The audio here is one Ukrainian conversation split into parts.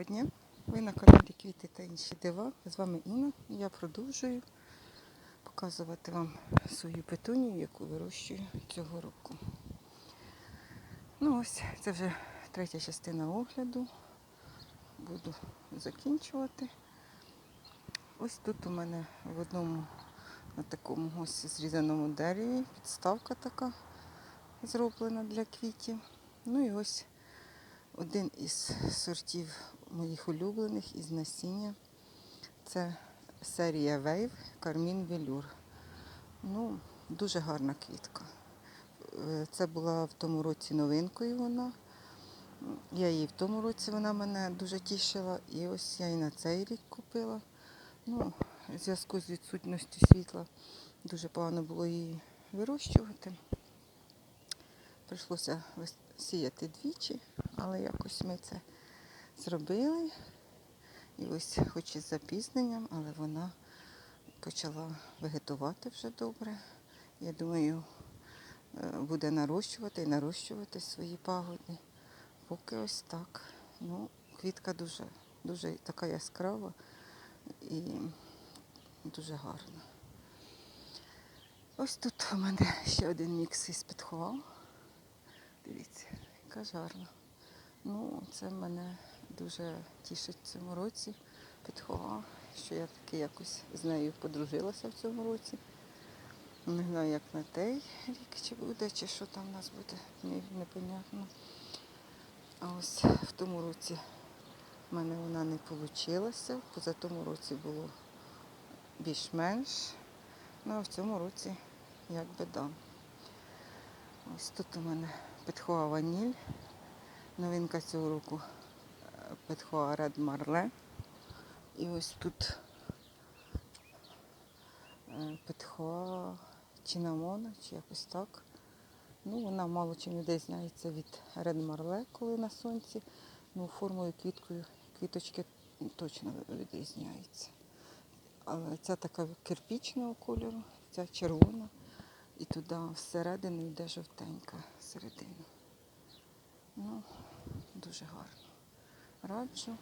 Доброго дня! Ви на каналі Квіти та інші дива. З вами Інна. Я продовжую показувати вам свою петунію, яку вирощую цього року. Ну ось, це вже третя частина огляду. Буду закінчувати. Ось тут у мене в одному на такому ось зрізаному дереві підставка така зроблена для квітів. Ну і ось один із сортів моїх улюблених із насіння. Це серія Wave Carmine Velour. Ну, дуже гарна квітка. Е, Це була в тому році новинкою вона. Я її в тому році вона мене дуже тішила. І ось я і на цей рік купила. Ну, в зв'язку з відсутністю світла дуже погано було її вирощувати. Прийшлося сіяти двічі, але якось ми це зробили. І ось, хоч із запізненням, але вона почала вегетувати вже добре. Я думаю, е, буде нарощувати і нарощувати свої пагоди. Поки ось так. Ну, квітка дуже, дуже така яскрава і дуже гарна. Ось тут у мене ще один мікс із підхова. Дивіться, яка ж гарна. Ну, це в мене дуже тішить в цьому році. Підхова, що я таки якось з нею подружилася в цьому році. Не знаю, як на той рік чи буде, чи що там у нас буде, непонятно. А ось в тому році в мене вона не вийшла. Поза тому році було більш-менш. Ну а в цьому році як би да. Ось тут у мене Петхоа Ваніль. Новинка цього року Петхоа Ред Марле. І ось тут е, Петхоа Чинамона, чи якось так. Ну, вона мало чим відрізняється від Ред Марле, коли на сонці. Ну, формою квіткою квіточки точно відрізняються. Але ця така кирпічного кольору, ця червона. І туди всередину йде жовтенька середина. Ну, дуже гарно. Раджу.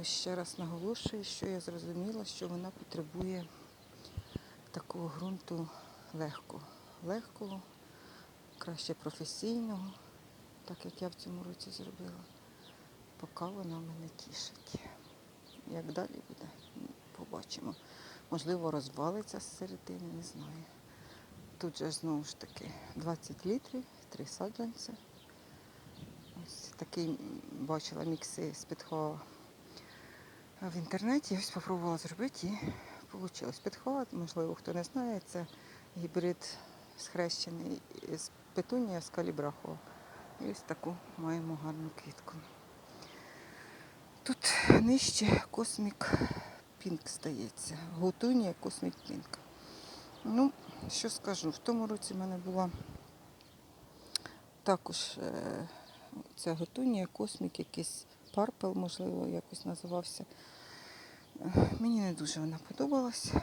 Ось ще раз наголошую, що я зрозуміла, що вона потребує такого ґрунту легкого. Легкого, краще професійного, так як я в цьому році зробила. Поки вона мене тішить. Як далі буде, побачимо. Можливо, розвалиться з середини, не знаю. Тут же знову ж таки 20 літрів, три саджанця. Такий бачила мікси з підхова в інтернеті. Ось спробувала зробити і вийшло. Підхова, можливо, хто не знає, це гібрид схрещений з петунія з калібрахова. І ось таку маємо гарну квітку. Тут нижче космік пінк стається. Гутунія космік пінк. Ну, що скажу, в тому році в мене була також е, ця готунія, космік, якийсь парпел, можливо, якось називався. Мені не дуже вона подобалася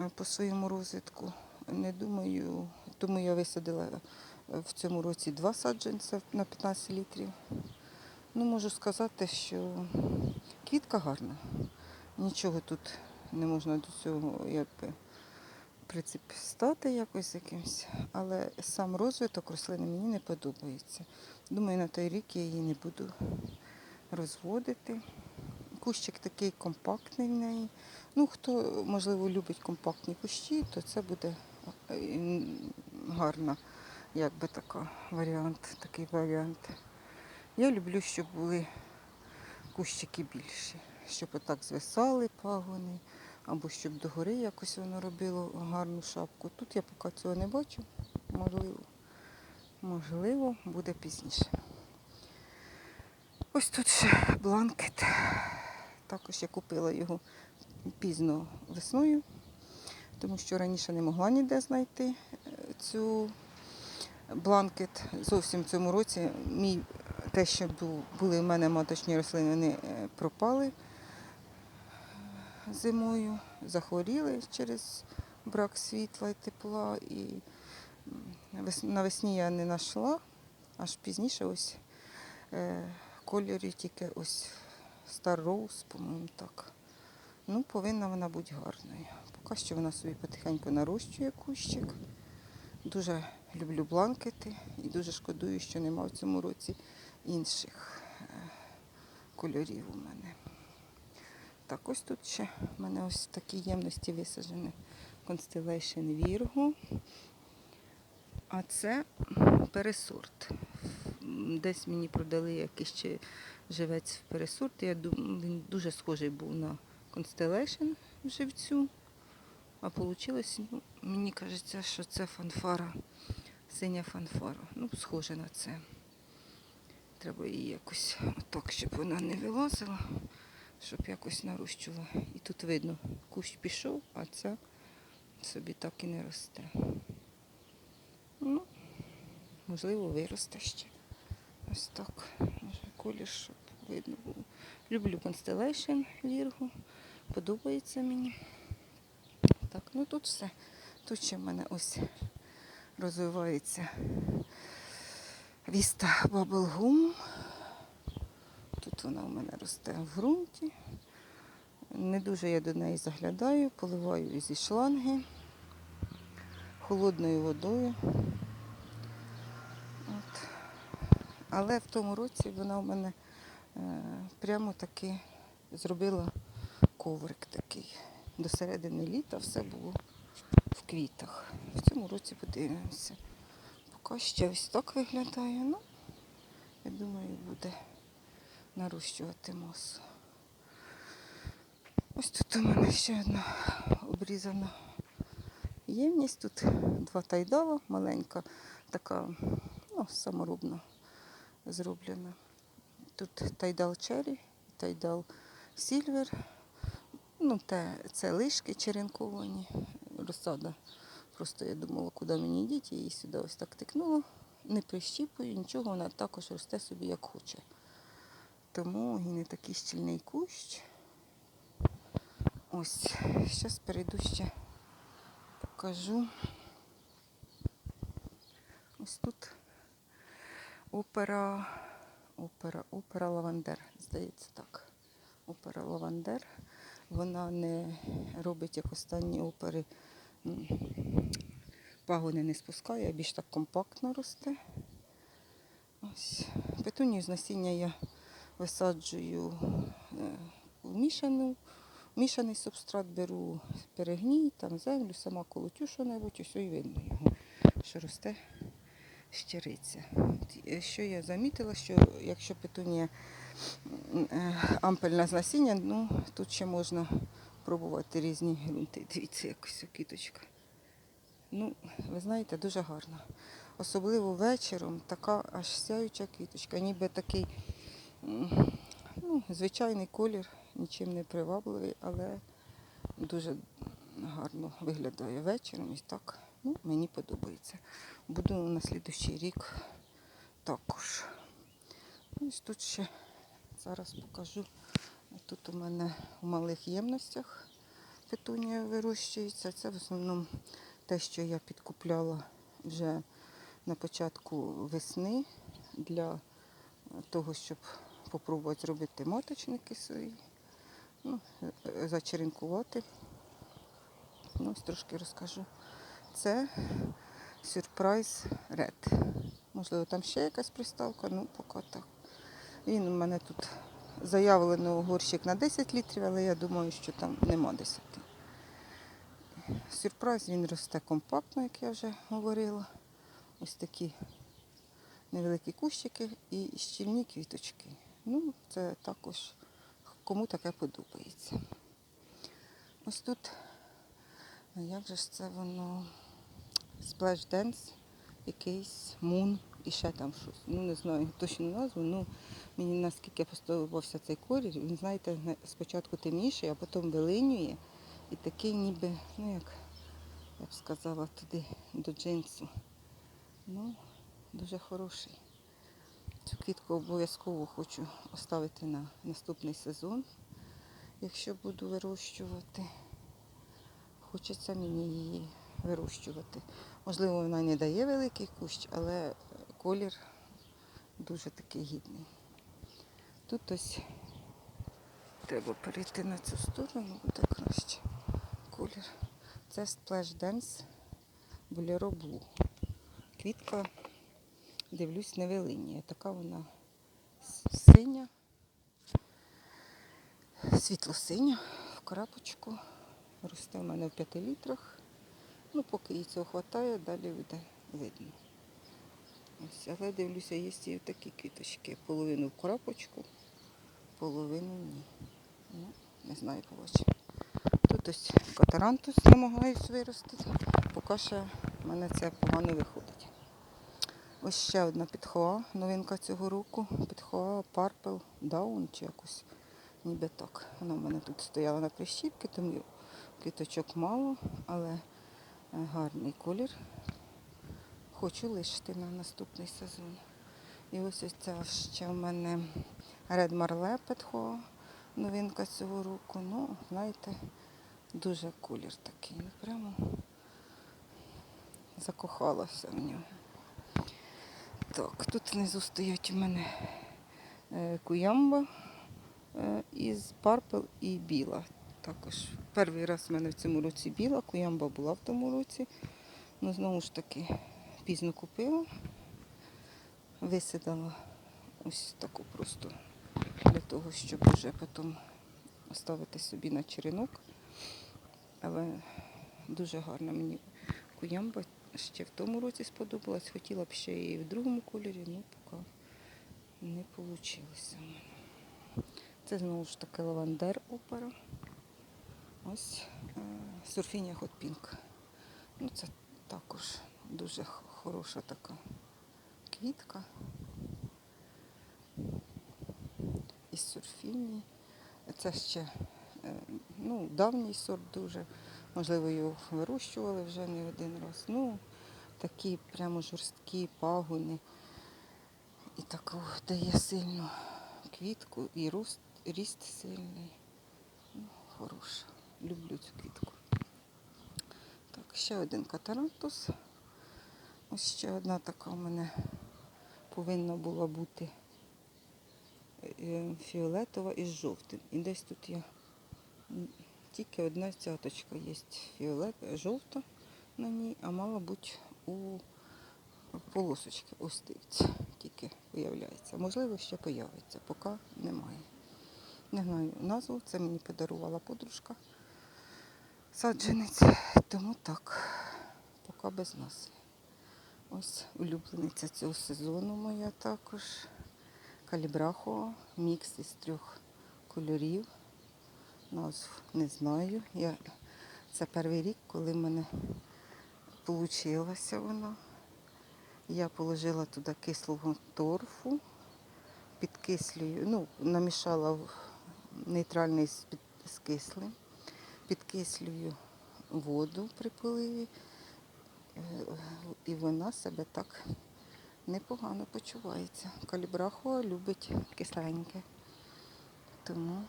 е, по своєму розвитку. Не думаю, тому я висадила е, в цьому році два саджанця на 15 літрів. Ну, можу сказати, що квітка гарна. Нічого тут не можна до цього якби прицепстати якось якимось, але сам розвиток рослини мені не подобається. Думаю, на той рік я її не буду розводити. Кущик такий компактний в неї. Ну, хто, можливо, любить компактні кущі, то це буде е, м, гарна, якби така варіант, такий варіант. Я люблю, щоб були кущики більші, щоб отак звисали пагони, або щоб догори якось воно робило гарну шапку. Тут я поки цього не бачу. Можливо, можливо, буде пізніше. Ось тут ще бланкет. Також я купила його пізно весною, тому що раніше не могла ніде знайти е, цю бланкет. Зовсім в цьому році мій те, що були в мене маточні рослини, вони е, пропали зимою, захворіли через брак світла і тепла. І навесні я не знайшла, аж пізніше ось е, кольорі тільки ось Star по-моєму, так. Ну, повинна вона бути гарною. Поки що вона собі потихеньку нарощує кущик. Дуже люблю бланкети і дуже шкодую, що нема в цьому році інших е, кольорів у мене. Так, ось тут ще в мене ось в такій ємності висаджений Constellation Virgo. А це пересорт. Десь мені продали якийсь ще живець в пересорт. Я думаю, він дуже схожий був на Constellation живцю. А вийшло, ну, мені кажеться, що це фанфара, синя фанфара. Ну, схоже на це. Треба її якось отак, щоб вона не вилазила, щоб якось нарощувала. І тут видно, кущ пішов, а ця собі так і не росте. Ну, можливо, виросте ще. Ось так. Може, колір, щоб видно було. Люблю Constellation Virgo. Подобається мені. Так, ну тут все. Тут ще в мене ось розвивається віста Баблгум. Тут вона в мене росте в ґрунті. Не дуже я до неї заглядаю, поливаю зі шланги холодною водою. От. Але в тому році вона в мене е, прямо таки зробила коврик такий. До середини літа все було в квітах. В цьому році подивимося. Поки ще ось так виглядає. Ну, я думаю, буде нарощувати масу. Ось тут у мене ще одна обрізана ємність. Тут два тайдала, маленька, така, ну, саморобно зроблена. Тут тайдал черрі, тайдал сільвер. Ну, те, це лишки черенковані, розсада. Просто я думала, куди мені йдіть, її сюди ось так тикнула. Не прищіпую, нічого, вона також росте собі як хоче. Тому і не такий щільний кущ. Ось, зараз перейду ще покажу. Ось тут опера, опера, опера Лавандер, здається так. Опера Лавандер. Вона не робить як останні опери. Пагони не спускає, а більш так компактно росте. Ось. Петунію з насіння я висаджую е, мішану. Мішаний субстрат беру перегній, там землю, сама колотю що-небудь, ось і видно його, що росте щириця. Е, Що я замітила, що якщо петунія е, ампельна з насіння, ну тут ще можна пробувати різні ґрунти. Дивіться, якось кіточка. Ну, ви знаєте, дуже гарно. Особливо вечором така аж сяюча квіточка, ніби такий ну, звичайний колір, нічим не привабливий, але дуже гарно виглядає вечором і так. Ну, мені подобається. Буду на слідущий рік також. Ось тут ще зараз покажу. Тут у мене в малих ємностях петунія вирощується. Це в основному те, що я підкупляла вже на початку весни для того, щоб спробувати зробити маточники свої, ну, е, зачеренкувати. Ну, ось трошки розкажу. Це сюрприз Red. Можливо, там ще якась приставка, ну поки так. Він у мене тут заявлено горщик на 10 літрів, але я думаю, що там нема 10. Сюрприз він росте компактно, як я вже говорила. Ось такі невеликі кущики і щільні квіточки. Ну, це також кому таке подобається. Ось тут, як же ж це воно? Splash Dance, якийсь мун і ще там щось. Ну не знаю точну назву, ну мені наскільки сподобався цей колір. Він, знаєте, спочатку темніший, а потім вилинює. І такий ніби, ну як я б сказала, туди до джинсу. Ну, дуже хороший. Цю квітку обов'язково хочу оставити на наступний сезон, якщо буду вирощувати. Хочеться мені її вирощувати. Можливо, вона не дає великий кущ, але колір дуже такий гідний. Тут ось треба перейти на цю сторону, буде краще колір. Це Splash Dance Bolero Blue. Квітка, дивлюсь, невелині. Така вона синя, світло-синя в крапочку. Росте в мене в 5 літрах. Ну, поки їй цього вистачає, далі буде видно. Ось, але дивлюся, є і такі квіточки. Половину в крапочку, половину ні. Ну, не знаю, побачимо. Тут ось катарантус намагаюсь виростити. Поки ще в мене це погано виходить. Ось ще одна підхоа, новинка цього року. Підхоа Purple Down чи якось ніби так. Вона в мене тут стояла на прищіпці, тому квіточок мало, але е, гарний колір. Хочу лишити на наступний сезон. І ось ось це ще в мене Red Marle Petho, новинка цього року. Ну, знаєте, дуже колір такий. Ну, прямо закохалася в нього. Так, тут внизу стоять у мене е, куямба е, із Purple і біла. Також перший раз в мене в цьому році біла, куямба була в тому році. Ну, знову ж таки, пізно купила. Висидала ось таку просто для того, щоб вже потім оставити собі на черенок. Але дуже гарна мені куямба ще в тому році сподобалась. Хотіла б ще і в другому кольорі, але поки не вийшло. Це знову ж таки лавандер опера. Ось е, сурфінія Hot. Ну, це також дуже хороша така квітка. Із сурфінії. Це ще е, ну, давній сорт дуже. Можливо, його вирощували вже не один раз. Ну, такі прямо жорсткі пагони. І таку дає сильну квітку, і рост, ріст сильний. Ну, хороша. Люблю цю квітку. Так, ще один катарантус. Ось ще одна така у мене повинна була бути е, фіолетова із жовтим. І десь тут я тільки одна цяточка є фіолет, жовта на ній, а мала бути у полосочки. Ось дивіться, тільки появляється. Можливо, ще появиться, поки немає. Не знаю назву, це мені подарувала подружка саджанець, тому так, поки без нас. Ось улюблениця цього сезону моя також. Калібрахо, мікс із трьох кольорів. Назв не знаю. Я... Це перший рік, коли в мене вийшло воно. Я положила туди кислого торфу, підкислюю, ну, намішала в нейтральний з, кислим, підкислюю воду при поливі, і вона себе так непогано почувається. Калібрахо любить кисленьке, тому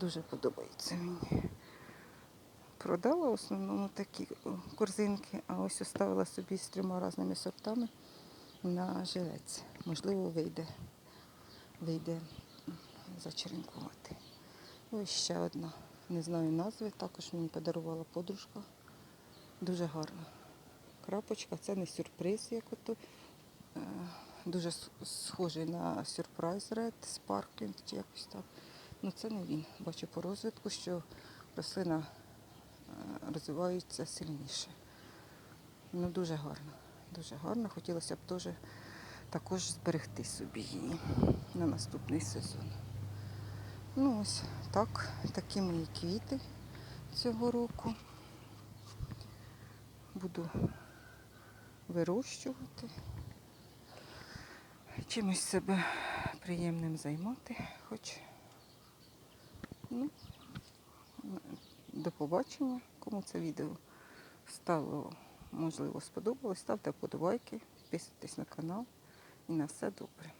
дуже подобається мені. Продала в основному такі корзинки, а ось оставила собі з трьома різними сортами на жилець. Можливо, вийде, вийде зачеренкувати. Ось ще одна. Не знаю назви, також мені подарувала подружка. Дуже гарна. Крапочка, це не сюрприз, як ото. Е, Дуже схожий на сюрприз Red Sparkling чи якось так. Ну це не він. Бачу по розвитку, що рослина е, розвивається сильніше. Ну дуже гарно. Дуже гарно. Хотілося б теж також зберегти собі її на наступний сезон. Ну ось так, такі мої квіти цього року. Буду вирощувати, чимось себе приємним займати, хоч ну, до побачення, кому це відео стало, можливо, сподобалось. Ставте вподобайки, підписуйтесь на канал і на все добре.